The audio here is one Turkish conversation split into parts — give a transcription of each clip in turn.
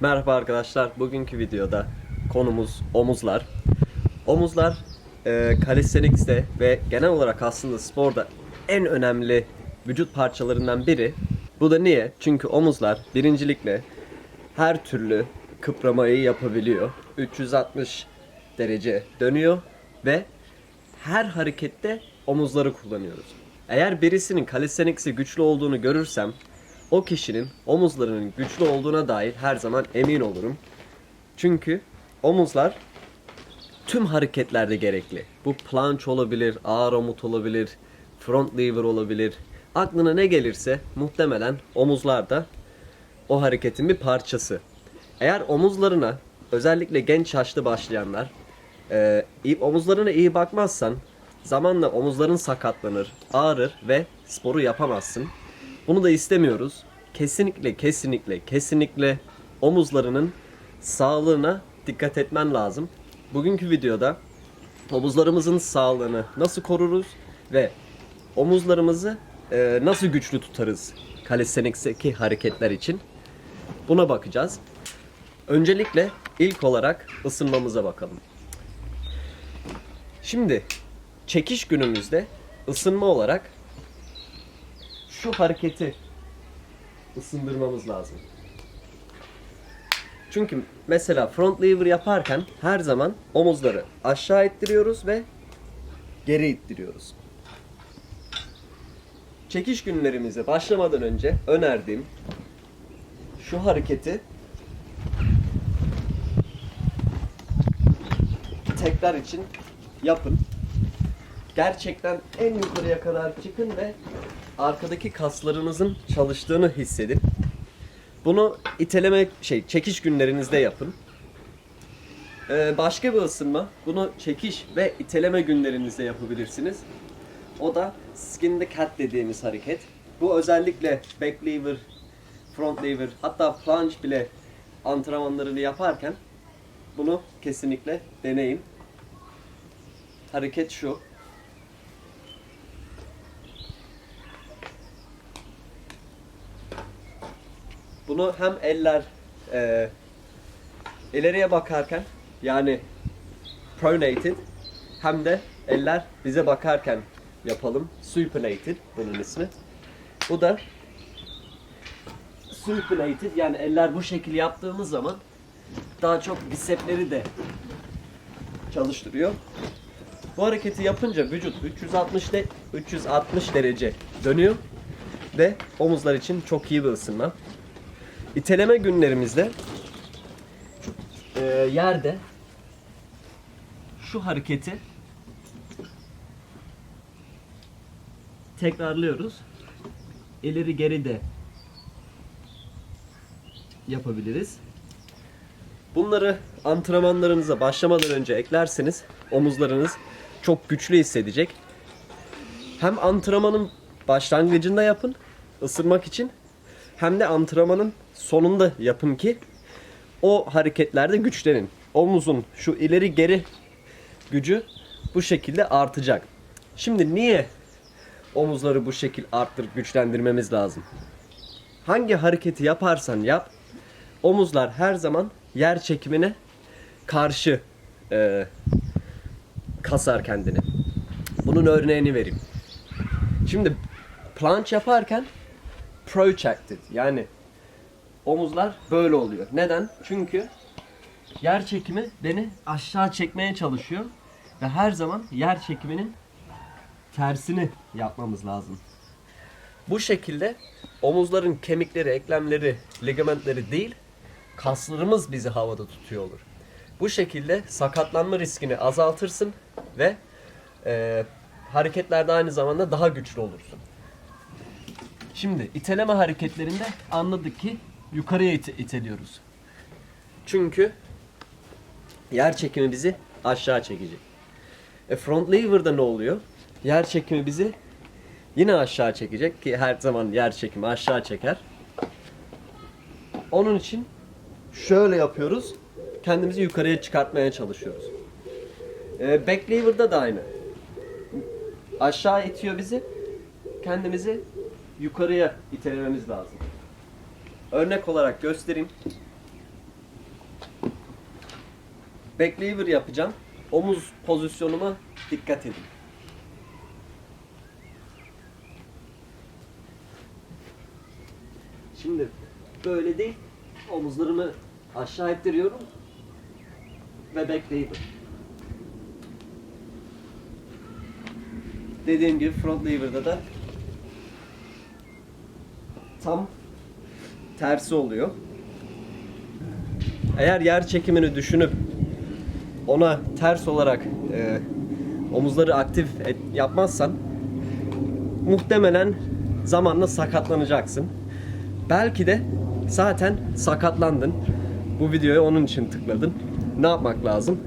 Merhaba arkadaşlar. Bugünkü videoda konumuz omuzlar. Omuzlar e, calisthenics'te ve genel olarak aslında sporda en önemli vücut parçalarından biri. Bu da niye? Çünkü omuzlar birincilikle her türlü kıpramayı yapabiliyor. 360 derece dönüyor ve her harekette omuzları kullanıyoruz. Eğer birisinin calisthenics'i güçlü olduğunu görürsem o kişinin omuzlarının güçlü olduğuna dair her zaman emin olurum. Çünkü omuzlar tüm hareketlerde gerekli. Bu planche olabilir, ağır omut olabilir, front lever olabilir. Aklına ne gelirse muhtemelen omuzlar da o hareketin bir parçası. Eğer omuzlarına özellikle genç yaşlı başlayanlar e, omuzlarına iyi bakmazsan zamanla omuzların sakatlanır, ağrır ve sporu yapamazsın. Bunu da istemiyoruz. Kesinlikle kesinlikle kesinlikle omuzlarının sağlığına dikkat etmen lazım. Bugünkü videoda omuzlarımızın sağlığını nasıl koruruz ve omuzlarımızı e, nasıl güçlü tutarız calisthenics'teki hareketler için buna bakacağız. Öncelikle ilk olarak ısınmamıza bakalım. Şimdi çekiş günümüzde ısınma olarak şu hareketi ısındırmamız lazım. Çünkü mesela front lever yaparken her zaman omuzları aşağı ittiriyoruz ve geri ittiriyoruz. Çekiş günlerimize başlamadan önce önerdiğim şu hareketi tekrar için yapın. Gerçekten en yukarıya kadar çıkın ve arkadaki kaslarınızın çalıştığını hissedin. Bunu iteleme şey çekiş günlerinizde yapın. Ee, başka bir ısınma. Bunu çekiş ve iteleme günlerinizde yapabilirsiniz. O da skin the cat dediğimiz hareket. Bu özellikle back lever, front lever hatta plunge bile antrenmanlarını yaparken bunu kesinlikle deneyin. Hareket şu. Bunu hem eller e, ileriye bakarken yani pronated hem de eller bize bakarken yapalım. Supinated bunun ismi. Bu da supinated yani eller bu şekil yaptığımız zaman daha çok bisepleri de çalıştırıyor. Bu hareketi yapınca vücut 360 de 360 derece dönüyor ve omuzlar için çok iyi bir ısınma. İteleme günlerimizde e, yerde şu hareketi tekrarlıyoruz. İleri geri de yapabiliriz. Bunları antrenmanlarınıza başlamadan önce eklerseniz omuzlarınız çok güçlü hissedecek. Hem antrenmanın başlangıcında yapın ısırmak için hem de antrenmanın sonunda yapın ki o hareketlerde güçlenin. Omuzun şu ileri geri gücü bu şekilde artacak. Şimdi niye omuzları bu şekil arttırıp güçlendirmemiz lazım? Hangi hareketi yaparsan yap omuzlar her zaman yer çekimine karşı e, kasar kendini. Bunun örneğini vereyim. Şimdi planche yaparken protracted yani omuzlar böyle oluyor. Neden? Çünkü yer çekimi beni aşağı çekmeye çalışıyor ve her zaman yer çekiminin tersini yapmamız lazım. Bu şekilde omuzların kemikleri, eklemleri, ligamentleri değil, kaslarımız bizi havada tutuyor olur. Bu şekilde sakatlanma riskini azaltırsın ve e, hareketlerde aynı zamanda daha güçlü olursun. Şimdi iteleme hareketlerinde anladık ki yukarıya ite- iteliyoruz. Çünkü yer çekimi bizi aşağı çekecek. E front lever'da ne oluyor? Yer çekimi bizi yine aşağı çekecek ki her zaman yer çekimi aşağı çeker. Onun için şöyle yapıyoruz. Kendimizi yukarıya çıkartmaya çalışıyoruz. E, back lever'da da aynı. Aşağı itiyor bizi. Kendimizi yukarıya itelememiz lazım. Örnek olarak göstereyim. back yapacağım. Omuz pozisyonuma dikkat edin. Şimdi böyle değil. Omuzlarımı aşağı ettiriyorum. Ve back. Dediğim gibi front lever'da da tam tersi oluyor. Eğer yer çekimini düşünüp ona ters olarak e, omuzları aktif et, yapmazsan muhtemelen zamanla sakatlanacaksın. Belki de zaten sakatlandın. Bu videoya onun için tıkladın. Ne yapmak lazım?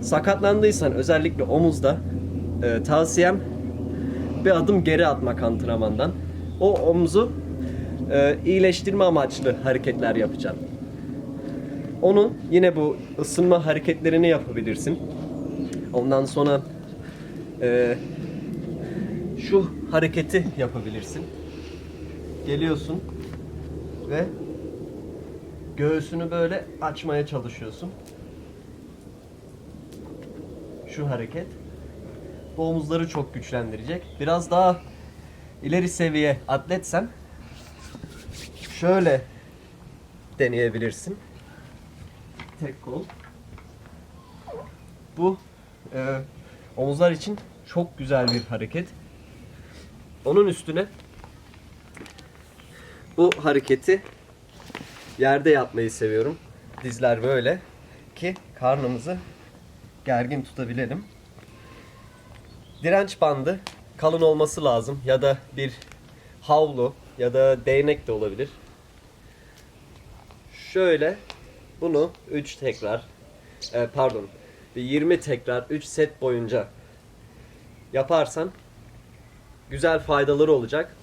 Sakatlandıysan özellikle omuzda e, tavsiyem bir adım geri atmak antrenmandan. O omuzu e, iyileştirme amaçlı hareketler yapacağım. Onu yine bu ısınma hareketlerini yapabilirsin. Ondan sonra e, şu hareketi yapabilirsin. Geliyorsun ve göğsünü böyle açmaya çalışıyorsun. Şu hareket bu omuzları çok güçlendirecek. Biraz daha ileri seviye atletsen şöyle deneyebilirsin. Tek kol. Bu e, omuzlar için çok güzel bir hareket. Onun üstüne bu hareketi yerde yapmayı seviyorum. Dizler böyle ki karnımızı gergin tutabilelim. Direnç bandı kalın olması lazım ya da bir havlu ya da değnek de olabilir. Şöyle bunu 3 tekrar e, pardon bir 20 tekrar 3 set boyunca yaparsan güzel faydaları olacak.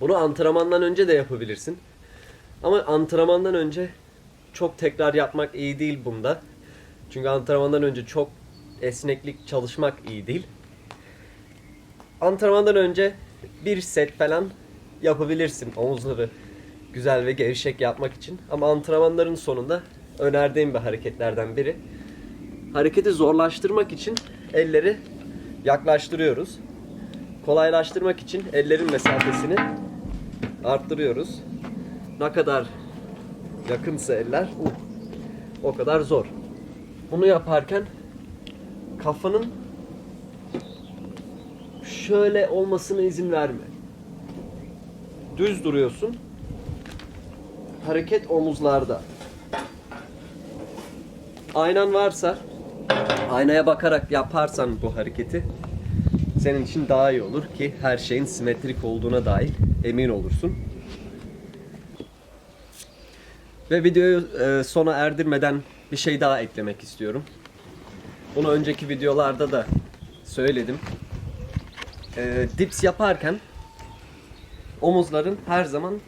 Bunu antrenmandan önce de yapabilirsin. Ama antrenmandan önce çok tekrar yapmak iyi değil bunda. Çünkü antrenmandan önce çok esneklik çalışmak iyi değil. Antrenmandan önce bir set falan yapabilirsin omuzları güzel ve gevşek yapmak için. Ama antrenmanların sonunda önerdiğim bir hareketlerden biri. Hareketi zorlaştırmak için elleri yaklaştırıyoruz. Kolaylaştırmak için ellerin mesafesini arttırıyoruz. Ne kadar yakınsa eller o kadar zor. Bunu yaparken kafanın şöyle olmasına izin verme. Düz duruyorsun. Hareket omuzlarda. Aynan varsa aynaya bakarak yaparsan bu hareketi senin için daha iyi olur ki her şeyin simetrik olduğuna dair emin olursun. Ve videoyu e, sona erdirmeden bir şey daha eklemek istiyorum. Bunu önceki videolarda da söyledim. E, dips yaparken omuzların her zaman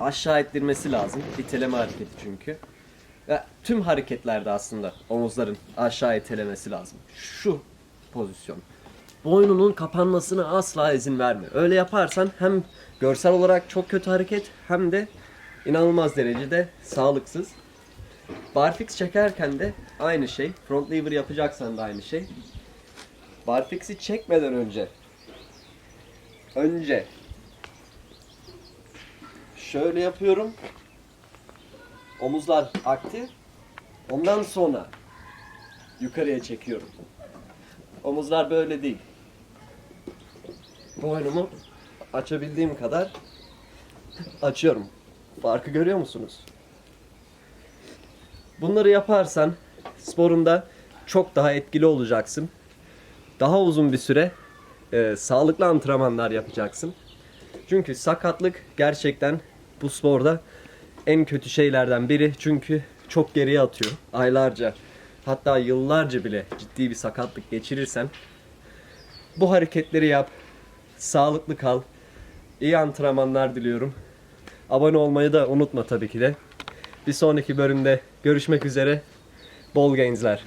aşağı ettirmesi lazım. İteleme hareketi çünkü. Ve tüm hareketlerde aslında omuzların aşağı itelemesi lazım. Şu pozisyon. Boynunun kapanmasına asla izin verme. Öyle yaparsan hem görsel olarak çok kötü hareket hem de inanılmaz derecede sağlıksız. Barfix çekerken de aynı şey. Front lever yapacaksan da aynı şey. Barfix'i çekmeden önce önce şöyle yapıyorum. Omuzlar aktif. Ondan sonra yukarıya çekiyorum. Omuzlar böyle değil. Boynumu açabildiğim kadar açıyorum. Farkı görüyor musunuz? Bunları yaparsan sporunda çok daha etkili olacaksın. Daha uzun bir süre e, sağlıklı antrenmanlar yapacaksın. Çünkü sakatlık gerçekten bu sporda en kötü şeylerden biri. Çünkü çok geriye atıyor. Aylarca hatta yıllarca bile ciddi bir sakatlık geçirirsen bu hareketleri yap. Sağlıklı kal. İyi antrenmanlar diliyorum. Abone olmayı da unutma tabii ki de. Bir sonraki bölümde görüşmek üzere. Bol gainsler.